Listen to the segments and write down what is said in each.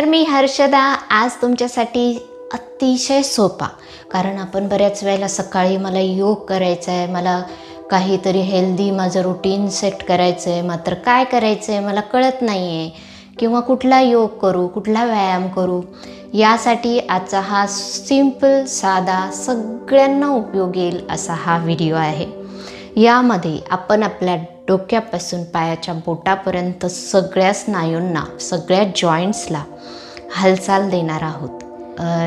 तर मी हर्षदा आज तुमच्यासाठी अतिशय सोपा कारण आपण बऱ्याच वेळेला सकाळी मला योग करायचा आहे मला काहीतरी हेल्दी माझं रुटीन सेट करायचं आहे मात्र काय करायचं आहे मला कळत नाही आहे किंवा कुठला योग करू कुठला व्यायाम करू यासाठी आजचा हा सिंपल साधा सगळ्यांना उपयोग येईल असा हा व्हिडिओ आहे. यामध्ये आपण आपल्या डोक्यापासून पायाच्या बोटापर्यंत सगळ्या स्नायूंना सगळ्या जॉईंट्सला हालचाल देणार आहोत.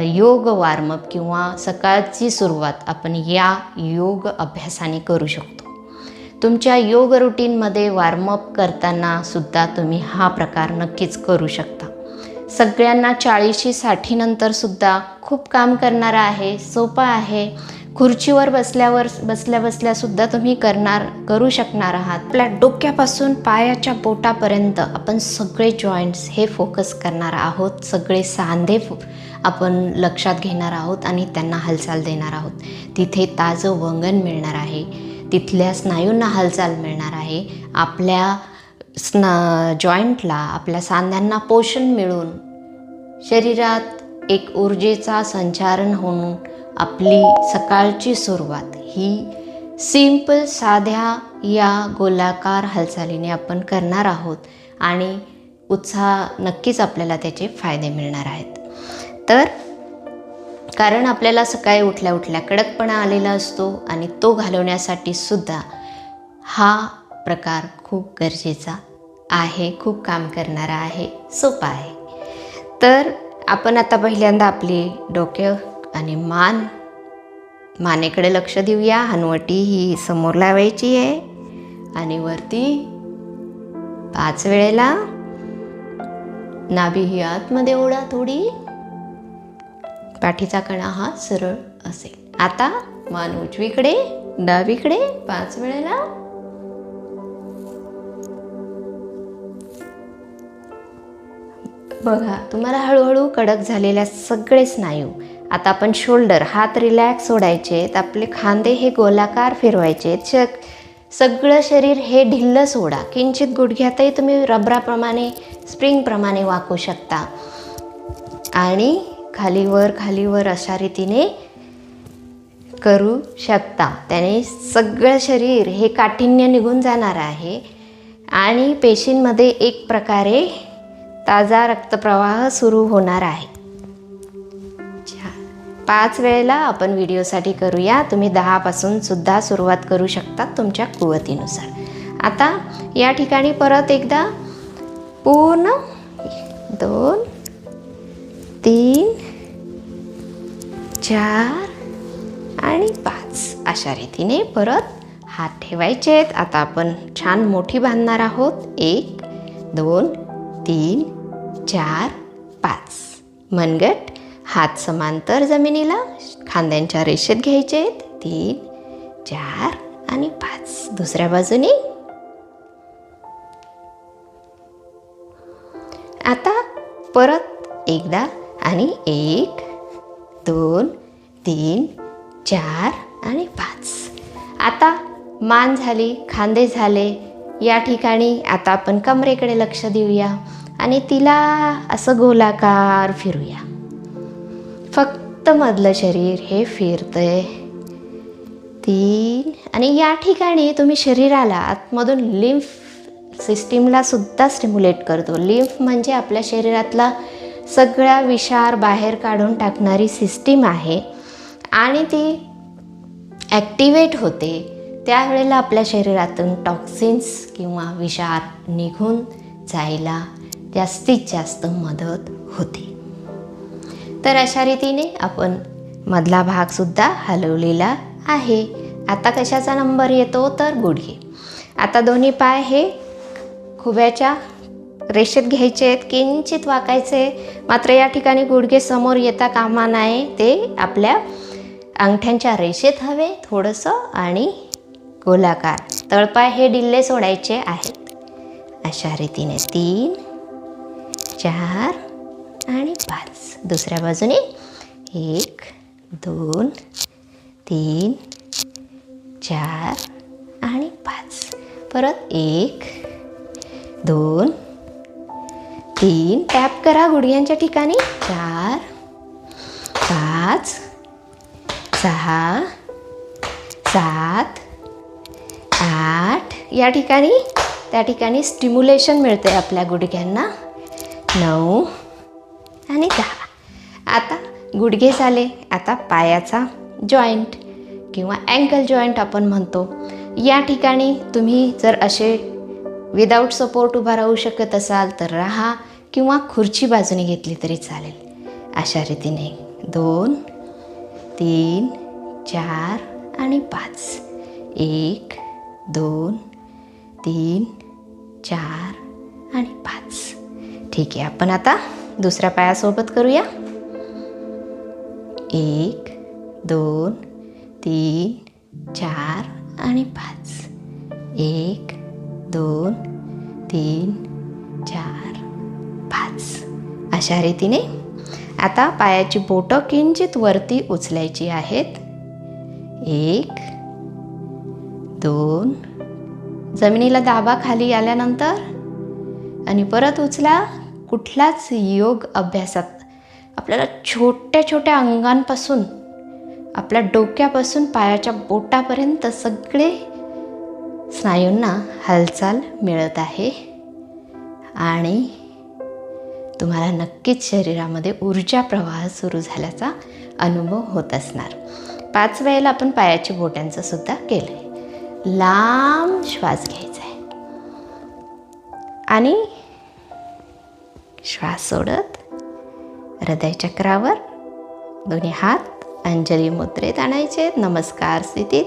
योग वार्मअप किंवा सकाळची सुरुवात आपण या योग अभ्यासाने करू शकतो. तुमच्या योग रुटीनमध्ये वार्मअप करताना सुद्धा तुम्ही हा प्रकार नक्कीच करू शकता. सगळ्यांना चाळीशी साठीनंतर सुद्धा खूप काम करणारा आहे सोपा आहे. खुर्चीवर बसल्यावर बसल्या बसल्या सुद्धा तुम्ही करणार करू शकणार आहात. आपल्या डोक्यापासून पायाच्या बोटापर्यंत आपण सगळे जॉईंट्स हे फोकस करणार आहोत. सगळे सांधे आपण लक्षात घेणार आहोत आणि त्यांना हालचाल देणार आहोत. तिथे ताजं वंगण मिळणार आहे. तिथल्या स्नायूंना हालचाल मिळणार आहे. आपल्या स्ना जॉईंटला आपल्या सांध्यांना पोषण मिळून शरीरात एक ऊर्जेचा संचारण होऊन आपली सकाळची सुरुवात ही सिंपल साध्या या गोलाकार हालचालीने आपण करणार आहोत आणि उत्साह नक्कीच आपल्याला त्याचे फायदे मिळणार आहेत. तर कारण आपल्याला सकाळी उठल्या उठल्या कडकपणा आलेला असतो आणि तो घालवण्यासाठी सुद्धा हा प्रकार खूप गरजेचा आहे खूप काम करणारा आहे सोपा आहे. तर आपण आता पहिल्यांदा आपली डोकं आणि मान मानेकडे लक्ष देऊया. हनवटी ही समोर लावायची आहे. आणि वरती पाच वेळेला नाभी ही आतमध्ये ओढा थोडी. पाठीचा कणा हा सरळ असेल. आता मान उजवीकडे डावीकडे पाच वेळेला. बघा तुम्हाला हळूहळू कडक झालेल्या सगळे स्नायू आता आपण शोल्डर हात रिलॅक्स सोडायचे आहेत आपले खांदे हे गोलाकार फिरवायचे. आहेत शक सगळं शरीर हे ढिल्लं सोडा. किंचित गुडघ्यातही तुम्ही रबराप्रमाणे स्प्रिंगप्रमाणे वाकू शकता. आणि खालीवर खालीवर अशा रीतीने करू शकता. त्याने सगळं शरीर हे काठिण्य निघून जाणार आहे. आणि पेशींमध्ये एक प्रकारे ताजा रक्तप्रवाह सुरू होणार आहे. पाच वेळेला आपण व्हिडिओसाठी करूया. तुम्ही दहापासून सुद्धा सुरुवात करू शकता तुमच्या कुवतीनुसार. आता या ठिकाणी परत एकदा पूर्ण दोन तीन चार आणि पाच अशा रीतीने परत हात ठेवायचे आहेत. आता आपण छान मोठी बांधणार आहोत. एक दोन तीन चार पाच. मनगट हात समांतर जमिनीला खांद्यांच्या रेषेत घ्यायचे आहेत. तीन चार आणि पाच. दुसऱ्या बाजूने. आता परत एकदा आणि एक दोन तीन चार आणि पाच. आता मान झाली खांदे झाले. या ठिकाणी आता आपण कमरेकडे लक्ष देऊया आणि तिला असं गोलाकार फिरूया. फक्त मधलं शरीर हे फिरतंय. तीन. आणि या ठिकाणी तुम्ही शरीराला आतमधून लिम्फ सिस्टीमला सुद्धा स्टिम्युलेट करतो. लिम्फ म्हणजे आपल्या शरीरातला सगळ्या विषार बाहेर काढून टाकणारी सिस्टीम आहे. आणि ती ॲक्टिवेट होते. त्यावेळेला आपल्या शरीरातून टॉक्सिन्स किंवा विषार निघून जायला जास्तीत जास्त मदत होते. तर अशा रीतीने आपण मधला भागसुद्धा हलवलेला आहे. आता कशाचा नंबर येतो तर गुडघे आता दोन्ही पाय हे खुब्याच्या रेषेत घ्यायचे आहेत किंचित वाकायचे मात्र या ठिकाणी गुडघे समोर येता कामा नये ते आपल्या अंगठ्यांच्या रेषेत हवे थोडंसं आणि गोलाकार. तळपाय हे डिल्ले सोडायचे आहेत. अशा रीतीने तीन चार आणि पाच. दुसऱ्या बाजूने एक दोन तीन चार आणि पाच. परत एक दोन तीन. टॅप करा गुडघ्यांच्या ठिकाणी. चार पाच सहा सात आठ. या ठिकाणी त्या ठिकाणी स्टिम्युलेशन मिळते आपल्या गुडघ्यांना. नऊ आणि दहा आता गुडघे झाले आता पायाचा जॉईंट किंवा अँकल जॉईंट आपण म्हणतो. या ठिकाणी तुम्ही जर असे विदाऊट सपोर्ट उभा राहू शकत असाल तर राहा किंवा खुर्ची बाजूने घेतली तरी चालेल. अशा रीतीने दोन तीन चार आणि पाच. एक दोन तीन चार आणि पाच. ठीक आहे आपण आता दुसऱ्या पायासोबत करूया? एक दोन तीन चार आणि पाच. एक दोन तीन चार पाच. अशा रीतीने. आता पायाची बोटं किंचित वरती उचलायची आहेत. एक दोन. जमिनीला दाबा खाली आल्यानंतर आणि परत उचला कुठलाच योग अभ्यासात आपल्याला छोट्या छोट्या अंगांपासून आपल्या डोक्यापासून पायाच्या बोटापर्यंत सगळे स्नायूंना हालचाल मिळत आहे. आणि तुम्हाला नक्कीच शरीरामध्ये ऊर्जा प्रवाह सुरू झाल्याचा अनुभव होत असणार. पाच वेळेला आपण पायाच्या बोटांचं सुद्धा केलं आहे लांब श्वास घ्यायचा आहे आणि श्वास सोडत हृदयचक्रावर दोन्ही हात अंजली मुद्रेत आणायचे. नमस्कार स्थितीत.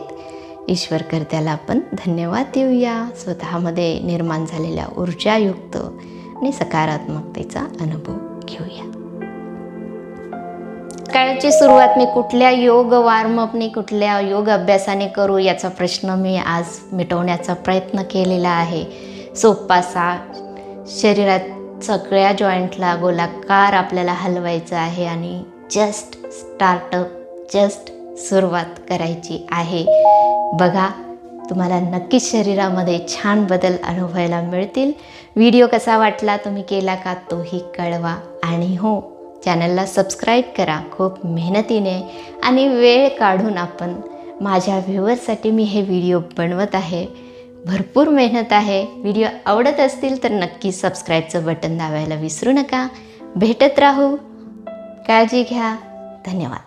ईश्वर कर्त्याला आपण धन्यवाद देऊया. स्वतःमध्ये निर्माण झालेल्या ऊर्जायुक्त आणि सकारात्मकतेचा अनुभव घेऊया. काळाची सुरुवात मी कुठल्या योग वार्मअपने कुठल्या योग अभ्यासाने करू याचा प्रश्न मी आज मिटवण्याचा प्रयत्न केलेला आहे. सोपासा शरीरात सगळ्या जॉईंटला गोलाकार आपल्याला हलवायचं आहे आणि जस्ट स्टार्टअप जस्ट सुरुवात करायची आहे. बघा तुम्हाला नक्कीच शरीरामध्ये छान बदल अनुभवायला मिळतील. व्हिडिओ कसा वाटला तुम्ही केला का तोही कळवा. आणि हो चॅनलला सबस्क्राईब करा खूप मेहनतीने. आणि वेळ काढून आपण माझ्या व्ह्युअर्ससाठी मी हे व्हिडिओ बनवत आहे. भरपूर मेहनत आहे. व्हिडिओ आवडत असतील तर नक्की सबस्क्राईबचं बटन दाबायला विसरू नका. भेटत राहू. काळजी घ्या. धन्यवाद.